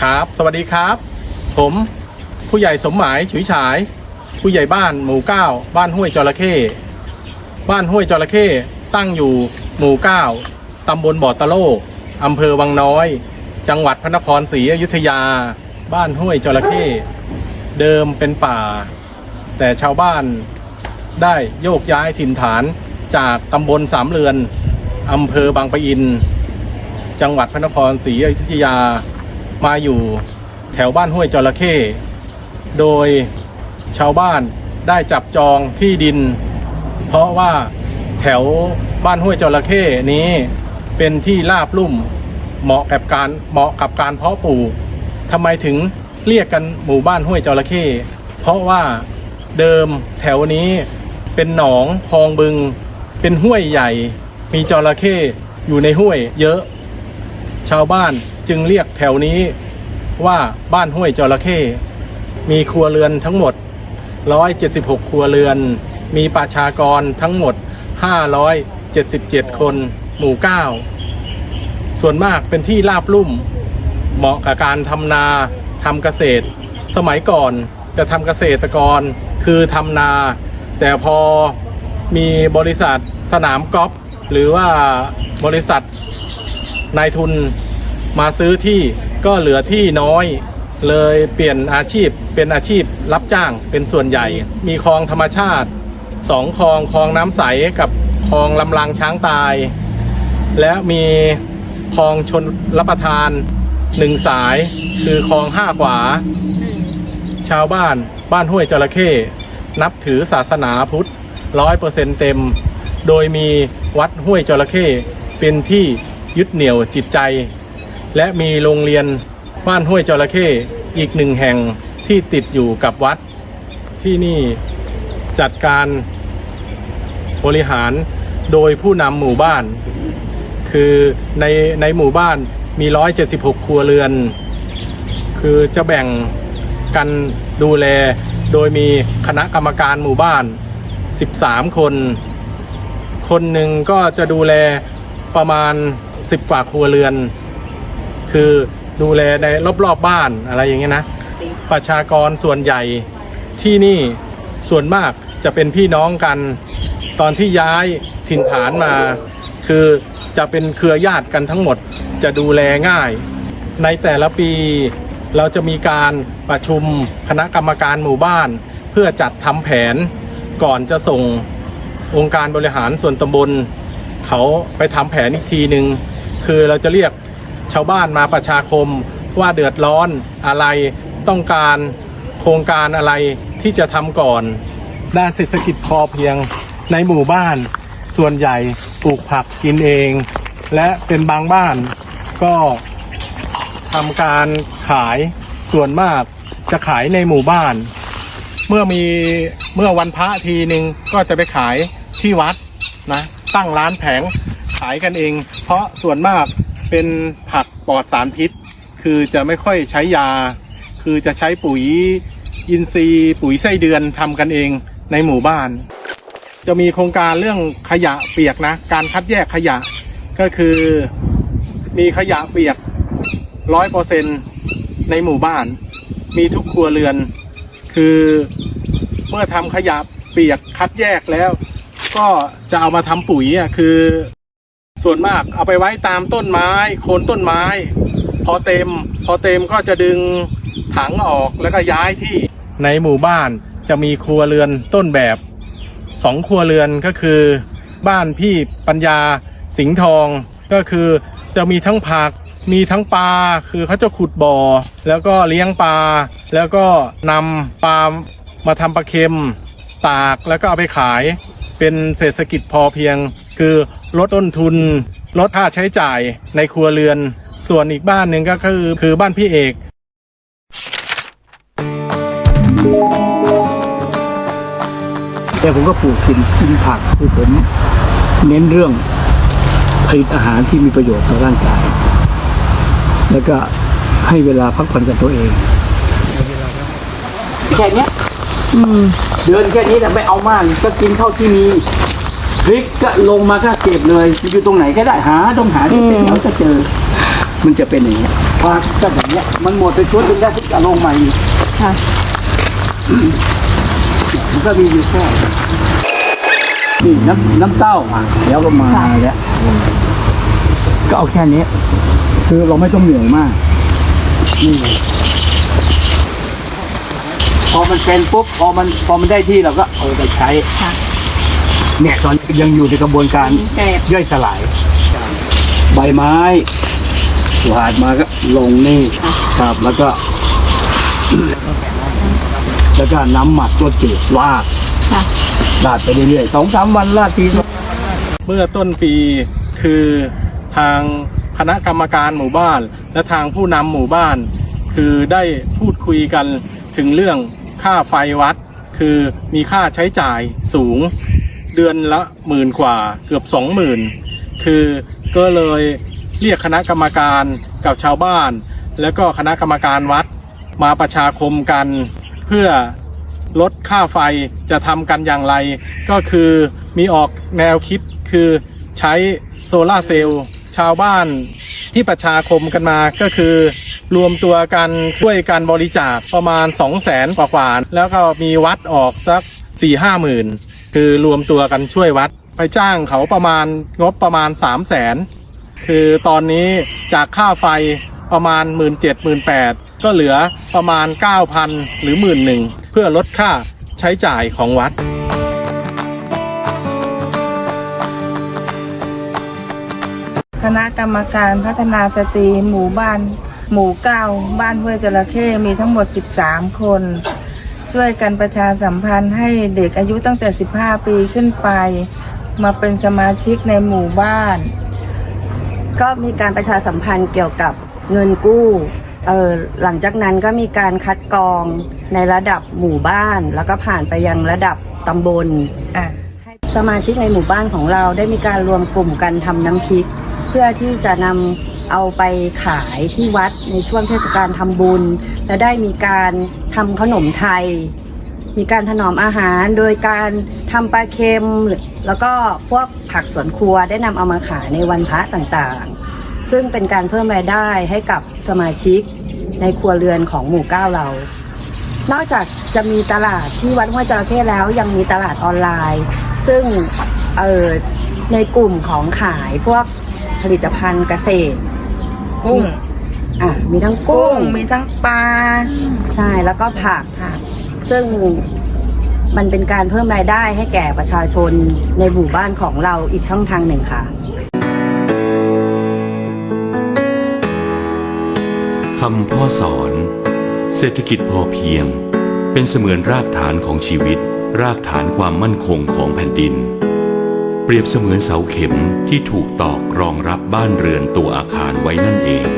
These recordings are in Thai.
ครับ สวัสดีครับ ผมผู้ใหญ่สมหมายฉุยฉาย ผู้ใหญ่บ้านหมู่เก้าบ้านห้วยจระเข้บ้านห้วยจระเข้ตั้งอยู่หมู่เก้าตำบลบ่อตะโลอำเภอวังน้อย จังหวัดพระนครศรีอยุธยา บ้านห้วยจระเข้เดิมเป็นป่า แต่ชาวบ้านได้โยกย้ายถิ่นฐานจากตำบลสามเรือนอำเภอบางปะอิน จังหวัดพระนครศรีอยุธยา มาอยู่แถวบ้านห้วยจระเข้โดยชาวบ้านได้จับจองที่ดิน เพราะว่าแถวบ้านห้วยจระเข้นี้เป็นที่ราบลุ่มเหมาะกับการเหมาะกับการเพาะปลูกทำไมถึงเรียกกันหมู่บ้านห้วยจระเข้เพราะว่าเดิมแถวนี้เป็นหนองคลองบึง เป็นห้วยใหญ่ มีจระเข้อยู่ในห้วยเยอะ ชาวบ้าน จึงเรียกแถวนี้ว่าบ้านห้วยจระเข้มีครัวเรือนทั้งหมด 176 ครัวเรือน มีประชากรทั้งหมด 577 คน หมู่ 9 ส่วนมากเป็นที่ราบลุ่ม เหมาะกับการทำนาทำเกษตร สมัยก่อนจะทำเกษตรกรคือทำนา แต่พอมีบริษัทสนามกอล์ฟหรือว่าบริษัทนายทุน มาซื้อที่ก็เหลือที่น้อย เลยเปลี่ยนอาชีพเป็นอาชีพรับจ้างเป็นส่วนใหญ่ มีคลองธรรมชาติสองคลองคลองน้ำใสกับคลองลำลางช้างตาย และมีคลองชนรับประทานหนึ่งสายคือคลองห้าขวา ชาวบ้านบ้านห้วยจระเข้นับถือศาสนาพุทธร้อยเปอร์เซ็นเต็ม โดยมีวัดห้วยจระเข้เป็นที่ยึดเหนี่ยวจิตใจ และมีโรงเรียนบ้านห้วยจระเข้อีกหนึ่งแห่งที่ติดอยู่กับวัด ที่นี่จัดการบริหารโดยผู้นำหมู่บ้าน คือในในหมู่บ้านมี 176 ครัวเรือน คือจะแบ่งกันดูแลโดยมีคณะกรรมการหมู่บ้าน 13 คน คนหนึ่งก็จะดูแลประมาณ 10 กว่าครัวเรือน คือดูแลในรอบๆบบ้านอะไรอย่างเงี้ยนะ ประชากรส่วนใหญ่ที่นี่ส่วนมากจะเป็นพี่น้องกัน ตอนที่ย้ายถิ่นฐานมา คือจะเป็นเครือญาติกันทั้งหมดจะดูแลง่าย ในแต่ละปีเราจะมีการประชุมคณะกรรมการหมู่บ้าน เพื่อจัดทำแผนก่อนจะส่งองค์การบริหารส่วนตำบล เขาไปทำแผนอีกทีหนึ่งคือเราจะเรียก ชาวบ้านมาประชาคมว่าเดือดร้อนอะไรต้องการโครงการอะไรที่จะทำก่อน ด้านเศรษฐกิจพอเพียงในหมู่บ้าน ส่วนใหญ่ปลูกผักกินเอง และเป็นบางบ้านก็ทำการขายส่วนมากจะขายในหมู่บ้าน เมื่อมีเมื่อวันพระทีหนึ่งก็จะไปขายที่วัดนะตั้งร้านแผงขายกันเอง เพราะส่วนมาก เป็นผักปลอดสารพิษ คือจะไม่ค่อยใช้ยา คือจะใช้ปุ๋ยอินทรีย์ปุ๋ยไส้เดือนทำกันเองในหมู่บ้าน จะมีโครงการเรื่องขยะเปียกนะ การคัดแยกขยะก็คือมีขยะเปียกร้อยเปอร์เซ็นในหมู่บ้าน มีทุกครัวเรือน คือเมื่อทำขยะเปียกคัดแยกแล้ว ก็จะเอามาทำปุ๋ยอะคือ ส่วนมากเอาไปไว้ตามต้นไม้โคนต้นไม้ พอเต็ม พอเต็มก็จะดึงถังออกแล้วก็ย้ายที่ในหมู่บ้านจะมีครัวเรือนต้นแบบสองครัวเรือนก็คือ บ้านพี่ปัญญาสิงห์ทอง ก็คือจะมีทั้งผักมีทั้งปลาคือเขาจะขุดบ่อ แล้วก็เลี้ยงปลา แล้วก็นำปลามาทำปลาเค็ม ตากแล้วก็เอาไปขายเป็นเศรษฐกิจพอเพียง คือลดต้นทุน ลดค่าใช้จ่ายในครัวเรือน ส่วนอีกบ้านหนึ่งก็คือคือบ้านพี่เอก แต่ผมก็ปลูกกินกินผักคือผมเน้นเรื่องผลิตอาหารที่มีประโยชน์ต่อร่างกาย แล้วก็ให้เวลาพักผ่อนกับตัวเองแค่เนี้ยอืมเดือนแค่นี้แต่ไม่เอามากก็กินเท่าที่มี พริกก็ลงมาก็เก็บเลยอยู่ตรงไหนก็ได้หาต้องหาที่เป็นเราจะเจอ มันจะเป็นอย่างเงี้ยพาก็อย่างเงี้ยมันหมดไปชุดหนึงได้ทุกจะลงใหม่อีกค่ะมันก็มีอยู่แค่นี่น้ำน้ำเต้าอะเดี๋ยวก็มาค่ะแล้วก็เอาแค่นี้ คือเราไม่ต้องเหนื่อยมากนี่พอมันเป็นปุ๊บพอมันพอมันได้ที่เราก็เอาไปใช้ค่ะ เนี่ยตอนนี้ยังอยู่ในกระบวนการเก็บย่อยสลาย ใบไม้หวาดมาก็ลงนี่ครับ แล้วก็ แล้วก็น้ำหมักตัวจืดลาดค่ะลาดไปเรื่อยๆสองสามวันลาดทีเมื่อต้นปีคือทางคณะกรรมการหมู่บ้าน และทางผู้นำหมู่บ้าน คือได้พูดคุยกันถึงเรื่องค่าไฟวัด คือมีค่าใช้จ่ายสูง เดือนละหมื่นกว่าเกือบสองหมื่นคือก็เลยเรียกคณะกรรมการกับชาวบ้าน แล้วก็คณะกรรมการวัดมาประชาคมกัน เพื่อลดค่าไฟจะทำกันอย่างไร ก็คือมีออกแนวคิดคือใช้โซลาเซลล์ชาวบ้านที่ประชาคมกันมาก็คือ รวมตัวกันช่วยกันบริจาคประมาณ 2 0 0แสนกว่า แล้วก็มีวัดออกสัก4ี่ห้าหมื่น คือรวมตัวกันช่วยวัด ไปจ้างเขาประมาณงบประมาณ 3 0 0แสนคือตอนนี้จากค่าไฟประมาณ 1 7 0 0 0 1 8ก็เหลือประมาณ 9,000 หรือ 1 1 0 0 0 เพื่อลดค่าใช้จ่ายของวัดคณะกรรมการพัฒนาสตรีหมู่บ้าน หมู่เก้าบ้านห้วยจระเข้มีทั้งหมด 13 คน ช่วยกันประชาสัมพันธ์ให้เด็กอายุตั้งแต่ 15 ปีขึ้นไป มาเป็นสมาชิกในหมู่บ้าน ก็มีการประชาสัมพันธ์เกี่ยวกับเงินกู้เออหลังจากนั้นก็มีการคัดกรองในระดับหมู่บ้าน แล้วก็ผ่านไปยังระดับตำบลอะให้สมาชิกในหมู่บ้านของเราได้มีการรวมกลุ่มกันทำน้ำพริก เพื่อที่จะนำ เอาไปขายที่วัดในช่วงเทศกาลทำบุญ และได้มีการทำขนมไทย มีการถนอมอาหารโดยการทำปลาเค็ม แล้วก็พวกผักสวนครัวได้นำเอามาขายในวันพระต่างๆ ซึ่งเป็นการเพิ่มรายได้ให้กับสมาชิกในครัวเรือนของหมู่เก้าเรา นอกจากจะมีตลาดที่วัดห้วยจระเข้แล้วยังมีตลาดออนไลน์ ซึ่งเออในกลุ่มของขายพวกผลิตภัณฑ์เกษตร กุ้ง อะมีทั้งกุ้กุ้ง งมีทั้งปลาใช่ แล้วก็ผัก ค่ะ ซึ่งมันเป็นการเพิ่มรายได้ให้แก่ประชาชนในหมู่บ้านของเราอีกช่องทางหนึ่งค่ะ คำพ่อสอน เศรษฐกิจพอเพียง เป็นเสมือนรากฐานของชีวิต รากฐานความมั่นคงของแผ่นดิน เปรียบเสมือนเสาเข็มที่ถูกตอกรองรับบ้านเรือนตัวอาคารไว้นั่นเอง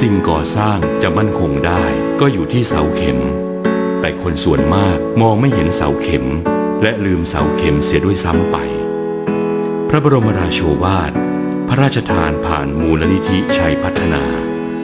สิ่งก่อสร้างจะมั่นคงได้ก็อยู่ที่เสาเข็ม แต่คนส่วนมากมองไม่เห็นเสาเข็ม และลืมเสาเข็มเสียด้วยซ้ำไป พระบรมราโชวาท พระราชทานผ่านมูลนิธิชัยพัฒนา